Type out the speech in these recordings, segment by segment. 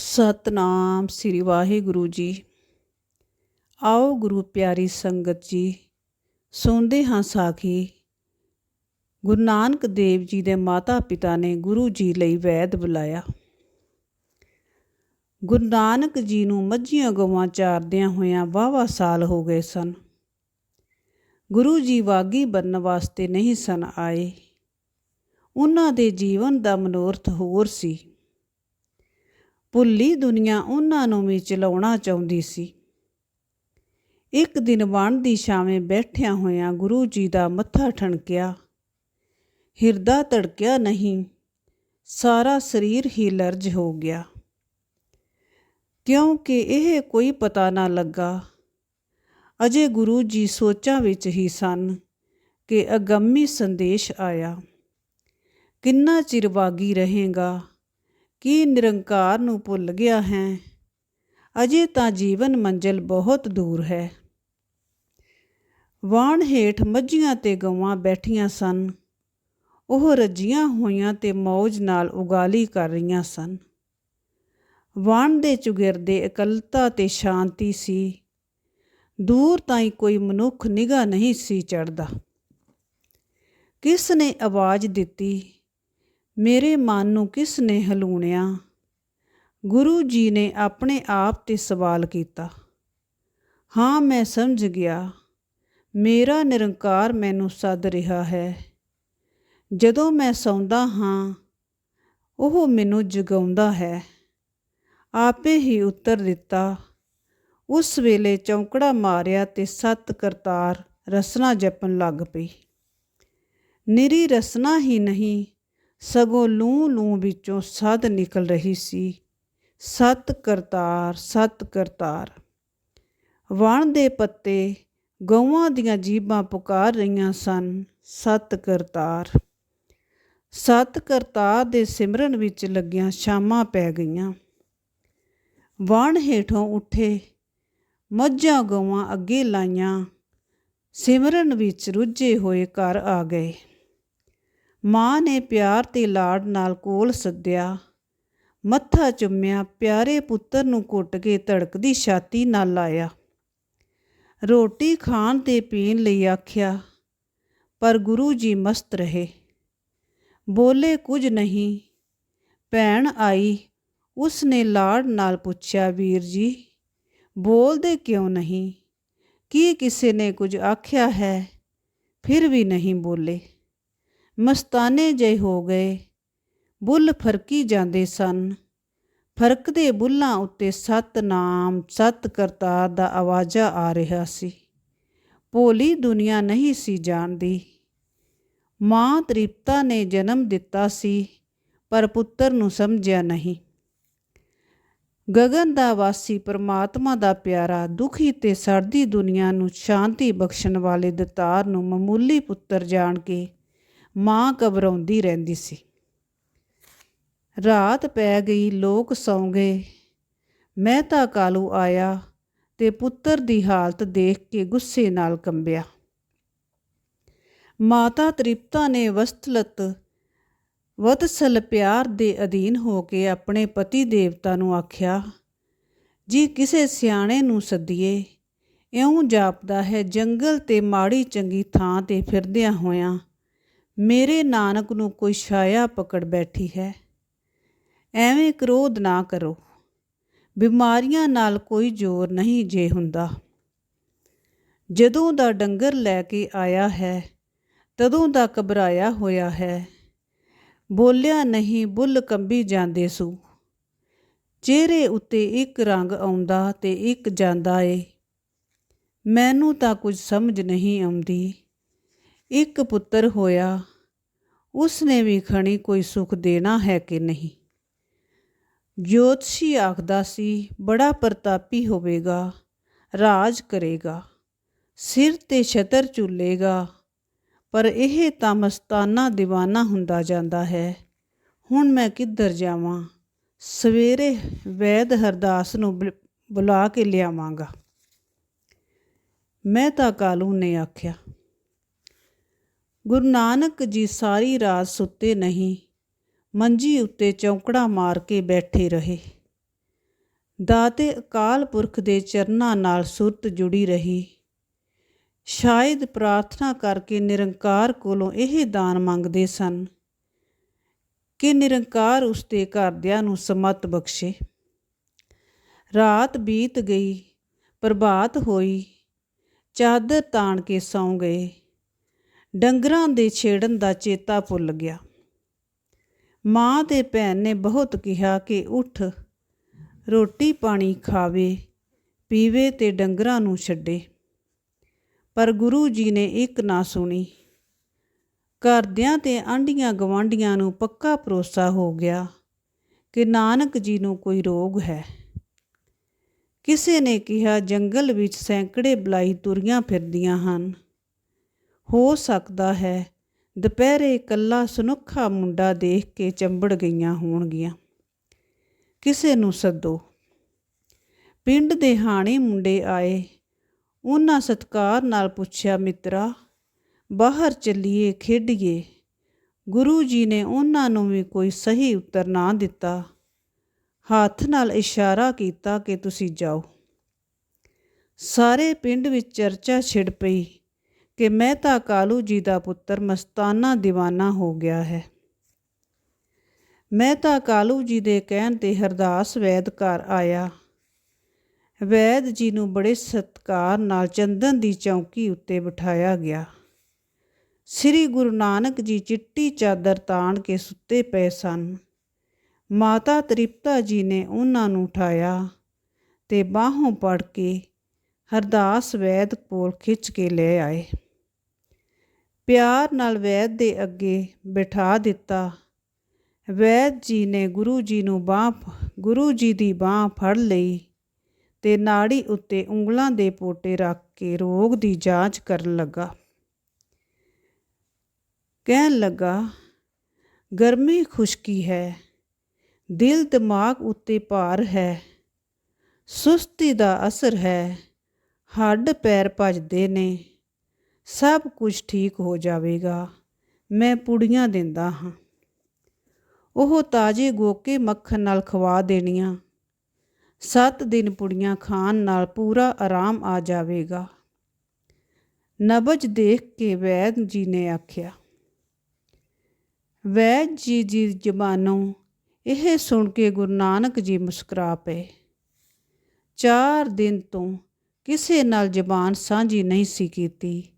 ਸਤਨਾਮ ਸ੍ਰੀ ਵਾਹਿਗੁਰੂ ਜੀ। ਆਓ ਗੁਰੂ ਪਿਆਰੀ ਸੰਗਤ ਜੀ, ਸੁਣਦੇ ਹਾਂ ਸਾਖੀ। ਗੁਰੂ ਨਾਨਕ ਦੇਵ ਜੀ ਦੇ ਮਾਤਾ ਪਿਤਾ ਨੇ ਗੁਰੂ ਜੀ ਲਈ ਵੈਦ ਬੁਲਾਇਆ। ਗੁਰੂ ਨਾਨਕ ਜੀ ਨੂੰ ਮੱਝੀਆਂ ਗਵਾਂ ਚਾਰਦਿਆਂ ਹੋਇਆਂ ਵਾਵਾ ਸਾਲ ਹੋ ਗਏ ਸਨ। ਗੁਰੂ ਜੀ ਵਾਗੀ ਬਣਨ ਵਾਸਤੇ ਨਹੀਂ ਸਨ ਆਏ। ਉਹਨਾਂ ਦੇ ਜੀਵਨ ਦਾ ਮਨੋਰਥ ਹੋਰ ਸੀ। ਭੁੱਲੀ ਦੁਨੀਆ ਉਹਨਾਂ ਨੂੰ ਵੀ ਚਲਾਉਣਾ ਚਾਹੁੰਦੀ ਸੀ। ਇੱਕ ਦਿਨ ਵਣ ਦੀ ਛਾਵੇਂ ਬੈਠਿਆਂ ਹੋਇਆ ਗੁਰੂ ਜੀ ਦਾ ਮੱਥਾ ਠਣਕਿਆ। ਹਿਰਦਾ ਧੜਕਿਆ ਨਹੀਂ, ਸਾਰਾ ਸਰੀਰ ਹੀ ਲਰਜ ਹੋ ਗਿਆ। ਕਿਉਂਕਿ ਇਹ ਕੋਈ ਪਤਾ ਨਾ ਲੱਗਾ, ਅਜੇ ਗੁਰੂ ਜੀ ਸੋਚਾਂ ਵਿੱਚ ਹੀ ਸਨ ਕਿ ਅਗੰਮੀ ਸੰਦੇਸ਼ ਆਇਆ। ਕਿੰਨਾ ਚਿਰ ਬਾਗੀ ਰਹੇਗਾ ਕੀ ਨਿਰੰਕਾਰ ਨੂੰ ਭੁੱਲ ਗਿਆ ਹੈ? ਅਜੇ ਤਾਂ ਜੀਵਨ ਮੰਜ਼ਲ ਬਹੁਤ ਦੂਰ ਹੈ। ਵਾਣ ਹੇਠ ਮੱਝੀਆਂ ਤੇ ਗਵਾਂ ਬੈਠੀਆਂ ਸਨ। ਉਹ ਰੱਜੀਆਂ ਹੋਈਆਂ ਤੇ ਮੌਜ ਨਾਲ ਉਗਾਲੀ ਕਰ ਰਹੀਆਂ ਸਨ। ਵਾਣ ਦੇ ਚੁਗਿਰਦੇ ਇਕੱਲਤਾ ਤੇ ਸ਼ਾਂਤੀ ਸੀ। ਦੂਰ ਤਾਈਂ ਕੋਈ ਮਨੁੱਖ ਨਿਗਾ ਨਹੀਂ ਸੀ ਚੜਦਾ ਕਿਸ ਨੇ ਆਵਾਜ਼ ਦਿੱਤੀ? ਮੇਰੇ ਮਨ ਨੂੰ ਕਿਸ ਨੇ ਹਲੂਣਿਆ? ਗੁਰੂ ਜੀ ਨੇ ਆਪਣੇ ਆਪ ਤੇ ਸਵਾਲ ਕੀਤਾ। ਹਾਂ, ਮੈਂ ਸਮਝ ਗਿਆ। ਮੇਰਾ ਨਿਰੰਕਾਰ ਮੈਨੂੰ ਸੱਦ ਰਿਹਾ ਹੈ। ਜਦੋਂ ਮੈਂ ਸੌਂਦਾ ਹਾਂ, ਉਹ ਮੈਨੂੰ ਜਗਾਉਂਦਾ ਹੈ। ਆਪੇ ਹੀ ਉੱਤਰ ਦਿੱਤਾ। ਉਸ ਵੇਲੇ ਚੌਂਕੜਾ ਮਾਰਿਆ ਤੇ ਸਤ ਕਰਤਾਰ ਰਸਨਾ ਜਪਣ ਲੱਗ ਪਈ। ਨਿਰੀ ਰਸਨਾ ਹੀ ਨਹੀਂ ਸਗੋਂ ਲੂ ਲੂ ਵਿੱਚੋਂ ਸਦ ਨਿਕਲ ਰਹੀ ਸੀ। ਸਤ ਕਰਤਾਰ ਸਤ ਕਰਤਾਰ। ਵਣ ਦੇ ਪੱਤੇ ਗਊਆਂ ਦੀਆਂ ਜੀਬਾਂ ਪੁਕਾਰ ਰਹੀਆਂ ਸਨ। ਸਤ ਕਰਤਾਰ। ਸਤ ਕਰਤਾਰ ਦੇ ਸਿਮਰਨ ਵਿੱਚ ਲੱਗੀਆਂ ਸ਼ਾਮਾਂ ਪੈ ਗਈਆਂ। ਵਣ ਹੇਠੋਂ ਉੱਠੇ ਮੱਝਾਂ ਗਊਆਂ ਅੱਗੇ ਲਾਈਆਂ। ਸਿਮਰਨ ਵਿੱਚ ਰੁੱਝੇ ਹੋਏ ਘਰ ਆ ਗਏ। ਮਾਂ ਨੇ ਪਿਆਰ ਤੇ ਲਾਡ ਨਾਲ ਕੋਲ ਸੱਦਿਆ। ਮੱਥਾ ਚੁੰਮਿਆ, ਪਿਆਰੇ ਪੁੱਤਰ ਨੂੰ ਘੁੱਟ ਕੇ ਧੜਕਦੀ ਛਾਤੀ ਨਾਲ ਲਾਇਆ। ਰੋਟੀ ਖਾਣ ਤੇ ਪੀਣ ਲਈ ਆਖਿਆ, ਪਰ ਗੁਰੂ ਜੀ ਮਸਤ ਰਹੇ। ਬੋਲੇ ਕੁਝ ਨਹੀਂ। ਭੈਣ ਆਈ ਉਸ ਨੇ ਲਾੜ ਨਾਲ ਪੁੱਛਿਆ, ਵੀਰ ਜੀ, ਬੋਲਦੇ ਕਿਉਂ ਨਹੀਂ? ਕੀ ਕਿਸੇ ਨੇ ਕੁਝ ਆਖਿਆ ਹੈ? ਫਿਰ ਵੀ ਨਹੀਂ ਬੋਲੇ। ਮਸਤਾਨੇ ਜੇ ਹੋ ਗਏ। ਬੁੱਲ ਫਰਕੀ ਜਾਂਦੇ ਸਨ। ਫਰਕਦੇ ਬੁੱਲਾਂ ਉੱਤੇ ਸਤ ਨਾਮ, ਸਤ ਕਰਤਾਰ ਦਾ ਆਵਾਜ਼ਾ ਆ ਰਿਹਾ ਸੀ। ਭੋਲੀ ਦੁਨੀਆ ਨਹੀਂ ਸੀ ਜਾਣਦੀ। ਮਾਂ ਤ੍ਰਿਪਤਾ ਨੇ ਜਨਮ ਦਿੱਤਾ ਸੀ, ਪਰ ਪੁੱਤਰ ਨੂੰ ਸਮਝਿਆ ਨਹੀਂ। ਗਗਨ ਦਾ ਵਾਸੀ ਪਰਮਾਤਮਾ ਦਾ ਪਿਆਰਾ, ਦੁਖੀ ਤੇ ਸਰਦੀ ਦੁਨੀਆ ਨੂੰ ਸ਼ਾਂਤੀ ਬਖਸ਼ਣ ਵਾਲੇ ਦਤਾਰ ਨੂੰ ਮਾਮੂਲੀ ਪੁੱਤਰ ਜਾਣ ਕੇ ਮਾਂ ਘਬਰਾਉਂਦੀ ਰਹਿੰਦੀ ਸੀ। ਰਾਤ ਪੈ ਗਈ, ਲੋਕ ਸੌਂ ਗਏ। ਮੈਂ ਤਾਂ ਕਾਲੂ ਆਇਆ ਤੇ ਪੁੱਤਰ ਦੀ ਹਾਲਤ ਦੇਖ ਕੇ ਗੁੱਸੇ ਨਾਲ ਕੰਬਿਆ। ਮਾਤਾ ਤ੍ਰਿਪਤਾ ਨੇ ਵਸਤਲਤ, ਵਤਸਲ ਪਿਆਰ ਦੇ ਅਧੀਨ ਹੋ ਕੇ ਆਪਣੇ ਪਤੀ ਦੇਵਤਾ ਨੂੰ ਆਖਿਆ, ਜੀ ਕਿਸੇ ਸਿਆਣੇ ਨੂੰ ਸੱਦੀਏ, ਇਉਂ ਜਾਪਦਾ ਹੈ ਜੰਗਲ ਤੇ ਮਾੜੀ ਚੰਗੀ ਥਾਂ ਤੇ ਫਿਰਦਿਆਂ ਹੋਇਆਂ। ਮੇਰੇ ਨਾਨਕ ਨੂੰ ਕੋਈ ਛਾਇਆ ਪਕੜ ਬੈਠੀ ਹੈ। ਐਵੇਂ ਕ੍ਰੋਧ ਨਾ ਕਰੋ। ਬਿਮਾਰੀਆਂ ਨਾਲ ਕੋਈ ਜ਼ੋਰ ਨਹੀਂ ਜੇ ਹੁੰਦਾ। ਜਦੋਂ ਦਾ ਡੰਗਰ ਲੈ ਕੇ ਆਇਆ ਹੈ, ਤਦੋਂ ਦਾ ਘਬਰਾਇਆ ਹੋਇਆ ਹੈ। ਬੋਲਿਆ ਨਹੀਂ, ਬੁੱਲ ਕੰਬੀ ਜਾਂਦੇ ਸੂ। ਚਿਹਰੇ ਉੱਤੇ ਇੱਕ ਰੰਗ ਆਉਂਦਾ ਤੇ ਇੱਕ ਜਾਂਦਾ ਏ। ਮੈਨੂੰ ਤਾਂ ਕੁਝ ਸਮਝ ਨਹੀਂ ਆਉਂਦੀ। ਇੱਕ ਪੁੱਤਰ ਹੋਇਆ। ਉਸ ਨੇ ਵੀ ਖਣੀ ਕੋਈ ਸੁਖ ਦੇਣਾ ਹੈ ਕਿ ਨਹੀਂ? ਜੋਤਸ਼ੀ ਆਖਦਾ ਸੀ, ਬੜਾ ਪ੍ਰਤਾਪੀ ਹੋਵੇਗਾ, ਰਾਜ ਕਰੇਗਾ, ਸਿਰ ਤੇ ਛਤਰ ਝੁੱਲੇਗਾ, ਪਰ ਇਹ ਤਾਂ ਮਸਤਾਨਾ دیਵਾਨਾ ਹੁੰਦਾ ਜਾਂਦਾ ਹੈ। ਹੁਣ ਮੈਂ ਕਿੱਧਰ ਜਾਵਾਂ? ਸਵੇਰੇ ਵੈਦ ਹਰਦਾਸ ਨੂੰ ਬੁਲਾ ਕੇ ਲਿਆਵਾਂਗਾ। ਮੈਂ ਤਾਂ ਕਾਲੂ ਨੇ ਆਖਿਆ ਗੁਰੂ ਨਾਨਕ ਜੀ ਸਾਰੀ ਰਾਤ ਸੁੱਤੇ ਨਹੀਂ, ਮੰਜੀ ਉੱਤੇ ਚੌਂਕੜਾ ਮਾਰ ਕੇ ਬੈਠੇ ਰਹੇ। ਦਾਤੇ ਅਕਾਲ ਪੁਰਖ ਦੇ ਚਰਨਾਂ ਨਾਲ ਸੁਰਤ ਜੁੜੀ ਰਹੀ। ਸ਼ਾਇਦ ਪ੍ਰਾਰਥਨਾ ਕਰਕੇ ਨਿਰੰਕਾਰ ਕੋਲੋਂ ਇਹ ਦਾਨ ਮੰਗਦੇ ਸਨ ਕਿ ਨਿਰੰਕਾਰ ਉਸਦੇ ਘਰਦਿਆਂ ਨੂੰ ਸਮਤ ਬਖਸ਼ੇ। ਰਾਤ ਬੀਤ ਗਈ, ਪ੍ਰਭਾਤ ਹੋਈ, ਚਾਦਰ ਤਾਣ ਕੇ ਸੌਂ ਗਏ। ਡੰਗਰਾਂ ਦੇ ਛੇੜਨ ਦਾ ਚੇਤਾ ਭੁੱਲ ਗਿਆ। ਮਾਂ ਤੇ ਭੈਣ ਨੇ ਬਹੁਤ ਕਿਹਾ ਕਿ ਉੱਠ, ਰੋਟੀ ਪਾਣੀ ਖਾਵੇ, ਪੀਵੇ ਤੇ ਡੰਗਰਾਂ ਨੂੰ ਛੱਡੇ। ਪਰ ਗੁਰੂ ਜੀ ਨੇ ਇੱਕ ਨਾ ਸੁਣੀ। ਘਰਦਿਆਂ ਤੇ ਆਂਢੀਆਂ ਗਵਾਂਢੀਆਂ ਨੂੰ ਪੱਕਾ ਭਰੋਸਾ ਹੋ ਗਿਆ ਕਿ ਨਾਨਕ ਜੀ ਨੂੰ ਕੋਈ ਰੋਗ ਹੈ। ਕਿਸੇ ਨੇ ਕਿਹਾ, ਜੰਗਲ ਵਿੱਚ ਸੈਂਕੜੇ ਬਲਾਈ ਤੁਰੀਆਂ ਫਿਰਦੀਆਂ ਹਨ। ਹੋ ਸਕਦਾ ਹੈ। ਦੁਪਹਿਰੇ ਇਕੱਲਾ ਸੁਨੱਖਾ ਮੁੰਡਾ ਦੇਖ ਕੇ ਚੰਬੜ ਗਈਆਂ ਹੋਣਗੀਆਂ। ਕਿਸੇ ਨੂੰ ਸੱਦੋ। ਪਿੰਡ ਦੇ ਹਾਣੇ ਮੁੰਡੇ ਆਏ। ਉਹਨਾਂ ਸਤਕਾਰ ਨਾਲ ਪੁੱਛਿਆ, ਮਿੱਤਰਾ, ਬਾਹਰ ਚੱਲੀਏ, ਖੇਡੀਏ। ਗੁਰੂ ਜੀ ਨੇ ਉਹਨਾਂ ਨੂੰ ਵੀ ਕੋਈ ਸਹੀ ਉੱਤਰ ਨਾ ਦਿੱਤਾ। ਹੱਥ ਨਾਲ ਇਸ਼ਾਰਾ ਕੀਤਾ ਕਿ ਤੁਸੀਂ ਜਾਓ। ਸਾਰੇ ਪਿੰਡ ਵਿੱਚ ਚਰਚਾ ਛਿੜ ਪਈ। ਕਿ ਮੈਂ ਤਾਂ ਕਾਲੂ ਜੀ ਦਾ ਪੁੱਤਰ ਮਸਤਾਨਾ دیਵਾਨਾ ਹੋ ਗਿਆ ਹੈ। ਮੈਂ ਤਾਂ ਕਾਲੂ ਜੀ ਦੇ ਕਹਿਣ ਤੇ ਹਰਦਾਸ ਵੈਦ ਘਰ ਆਇਆ। ਵੈਦ ਜੀ ਨੂੰ ਬੜੇ ਸਤਕਾਰ ਨਾਲ ਚੰਦਨ ਦੀ ਚੌਂਕੀ ਉੱਤੇ ਬਿਠਾਇਆ ਗਿਆ। ਸ੍ਰੀ ਗੁਰੂ ਨਾਨਕ ਜੀ ਚਿੱਟੀ ਚਾਦਰ ਤਾਣ ਕੇ ਸੁੱਤੇ ਪਏ ਸਨ। ਮਾਤਾ ਤ੍ਰਿਪਤਾ ਜੀ ਨੇ ਉਹਨਾਂ ਨੂੰ ਉਠਾਇਆ ਤੇ ਬਾਹੋਂ ਪੜ ਕੇ ਹਰਦਾਸ ਵੈਦ ਕੋਲ ਖਿੱਚ ਕੇ ਲੈ ਆਏ। ਪਿਆਰ ਨਾਲ ਵੈਦ ਦੇ ਅੱਗੇ ਬਿਠਾ ਦਿੱਤਾ। ਵੈਦ ਜੀ ਨੇ ਗੁਰੂ ਜੀ ਨੂੰ ਬਾਹ ਗੁਰੂ ਜੀ ਦੀ ਬਾਹ ਫੜ ਲਈ ਤੇ ਨਾੜੀ ਉੱਤੇ ਉਂਗਲਾਂ ਦੇ ਪੋਟੇ ਰੱਖ ਕੇ ਰੋਗ ਦੀ ਜਾਂਚ ਕਰਨ ਲੱਗਾ। ਕਹਿਣ ਲੱਗਾ, ਗਰਮੀ ਖੁਸ਼ਕੀ ਹੈ, ਦਿਲ ਦਿਮਾਗ ਉੱਤੇ ਭਾਰ ਹੈ, ਸੁਸਤੀ ਦਾ ਅਸਰ ਹੈ, ਹੱਡ ਪੈਰ ਭਜਦੇ ਨੇ ਸਭ ਕੁਝ ਠੀਕ ਹੋ ਜਾਵੇਗਾ, ਮੈਂ ਪੁੜੀਆਂ ਦਿੰਦਾ ਹਾਂ। ਉਹ ਤਾਜ਼ੇ ਗੋਕੇ ਮੱਖਣ ਨਾਲ ਖਵਾ ਦੇਣੀਆਂ। ਸੱਤ ਦਿਨ ਪੁੜੀਆਂ ਖਾਣ ਨਾਲ ਪੂਰਾ ਆਰਾਮ ਆ ਜਾਵੇਗਾ। ਨਬਜ ਦੇਖ ਕੇ ਵੈਦ ਜੀ ਨੇ ਆਖਿਆ, ਵੈਦ ਜੀ ਦੀ ਜ਼ਬਾਨੋਂ ਇਹ ਸੁਣ ਕੇ ਗੁਰੂ ਨਾਨਕ ਜੀ ਮੁਸਕਰਾ ਪਏ। ਚਾਰ ਦਿਨ ਤੋਂ ਕਿਸੇ ਨਾਲ ਜ਼ਬਾਨ ਸਾਂਝੀ ਨਹੀਂ ਸੀ ਕੀਤੀ।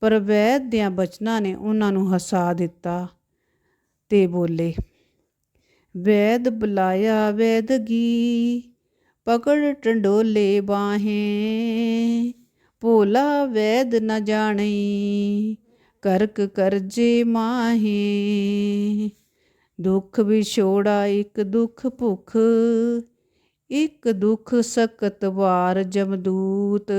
ਪਰ ਵੈਦ ਦਿਆਂ ਬਚਨਾਂ ਨੇ ਉਹਨਾਂ ਨੂੰ ਹਸਾ ਦਿੱਤਾ ਤੇ ਬੋਲੇ, ਵੈਦ ਬੁਲਾਇਆ ਵੈਦਗੀ, ਪਕੜ ਟੰਡੋਲੇ ਬਾਹੇ, ਭੋਲਾ ਵੈਦ ਨ ਜਾਣਈ, ਕਰਕ ਕਰਜੇ ਮਾਹੇ, ਦੁੱਖ ਵਿਛੋੜਾ ਇੱਕ ਦੁੱਖ ਭੁਖ, ਇੱਕ ਦੁੱਖ ਸਕਤ ਵਾਰ ਜਮਦੂਤ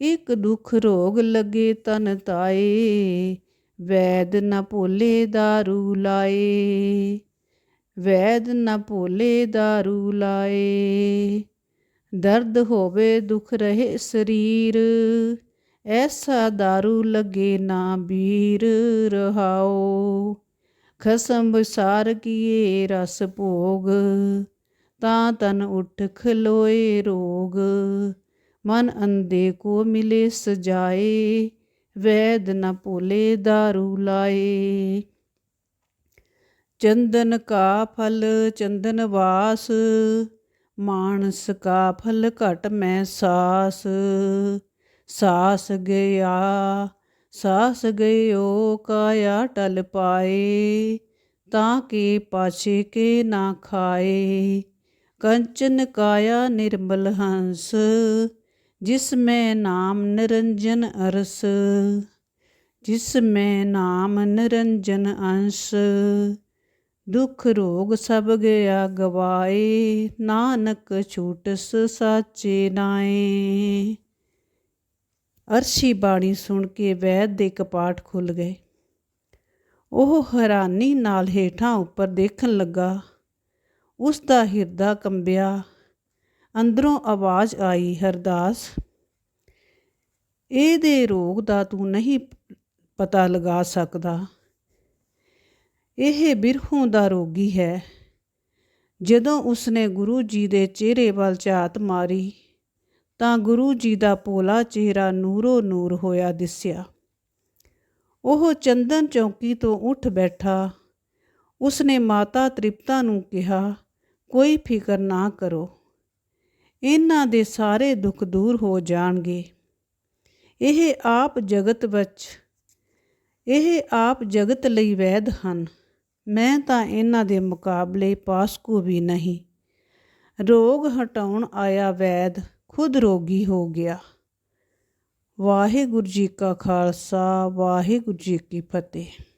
ਇੱਕ ਦੁੱਖ ਰੋਗ ਲਗੇ ਤਨ ਤਾਏ ਵੈਦ ਨ ਭੋਲੇ दारू ਲਾਏ ਵੈਦ ਨ ਭੋਲੇ दारू ਲਾਏ ਦਰਦ ਹੋਵੇ ਦੁਖ ਰਹੇ ਸਰੀਰ ਐਸਾ दारू ਲਗੇ ਨਾ ਬੀਰ ਰਹਾਓ ਖਸਮ ਵਿਸਾਰ ਕੀਏ ਰਸ ਭੋਗ ਤਾਂ ਤਨ ਉਠ ਖਲੋਏ ਰੋਗ ਮਨ ਅੰਦੇ ਕੋ ਮਿਲੇ ਸਜਾਏ, ਵੈਦ ਨ ਭੋਲੇ दारू ਲਾਏ। ਚੰਦਨ ਕਾ ਫਲ, ਚੰਦਨ ਵਾਸ, ਮਾਨਸ ਕਾ ਫਲ ਘਟ ਮੈਂ ਸਾਸ। ਸਾਸ ਗਿਆ, ਸਾਸ ਗਇਓ ਕਾਇਆ ਟਲ ਪਾਏ, ਤਾਂ ਕੇ ਪਾਛੇ ਕੇ ਨਾ ਖਾਏ। ਕੰਚਨ ਕਾਇਆ ਨਿਰਮਲ ਹੰਸ ਜਿਸ ਮੈਂ ਨਾਮ ਨਿਰੰਜਨ ਅਰਸ, ਜਿਸ ਮੈਂ ਨਾਮ ਨਿਰੰਜਨ ਅੰਸ਼, ਦੁਖ ਰੋਗ ਸਭ ਗਿਆ ਗਵਾਏ, ਨਾਨਕ ਛੂਟਸ ਸਾਚੇ ਨਾਏ। ਅਰਸ਼ੀ ਬਾਣੀ ਸੁਣ ਕੇ ਵੈਦ ਦੇ ਕਪਾਟ ਖੁੱਲ ਗਏ। ਉਹ ਹੈਰਾਨੀ ਨਾਲ ਹੇਠਾਂ ਉੱਪਰ ਦੇਖਣ ਲੱਗਾ। ਉਸ ਦਾ ਹਿਰਦਾ ਕੰਬਿਆ। ਅੰਦਰੋਂ ਆਵਾਜ਼ ਆਈ, ਹਰਦਾਸ, ਇਹਦੇ ਰੋਗ ਦਾ ਤੂੰ ਨਹੀਂ ਪਤਾ ਲਗਾ ਸਕਦਾ। ਇਹ ਬਿਰਹੋਂ ਦਾ ਰੋਗੀ ਹੈ। ਜਦੋਂ ਉਸਨੇ ਗੁਰੂ ਜੀ ਦੇ ਚਿਹਰੇ ਵੱਲ ਝਾਤ ਮਾਰੀ, ਤਾਂ ਗੁਰੂ ਜੀ ਦਾ ਪੋਲਾ ਚਿਹਰਾ ਨੂਰੋ ਨੂਰ ਹੋਇਆ ਦਿਸਿਆ। ਉਹ ਚੰਦਨ ਚੌਕੀ ਤੋਂ ਉੱਠ ਬੈਠਾ। ਉਸਨੇ ਮਾਤਾ ਤ੍ਰਿਪਤਾ ਨੂੰ ਕਿਹਾ, ਕੋਈ ਫਿਕਰ ਨਾ ਕਰੋ। ਇਹਨਾਂ ਦੇ ਸਾਰੇ ਦੁੱਖ ਦੂਰ ਹੋ ਜਾਣਗੇ। ਇਹ ਆਪ ਜਗਤ ਵਿੱਚ, ਇਹ ਆਪ ਜਗਤ ਲਈ ਵੈਦ ਹਨ। ਮੈਂ ਤਾਂ ਇਹਨਾਂ ਦੇ ਮੁਕਾਬਲੇ ਪਾਸਕੂ ਵੀ ਨਹੀਂ। ਰੋਗ ਹਟਾਉਣ ਆਇਆ ਵੈਦ, ਖੁਦ ਰੋਗੀ ਹੋ ਗਿਆ। ਵਾਹਿਗੁਰੂ ਜੀ ਕਾ ਖਾਲਸਾ, ਵਾਹਿਗੁਰੂ ਜੀ ਕੀ ਫਤਿਹ।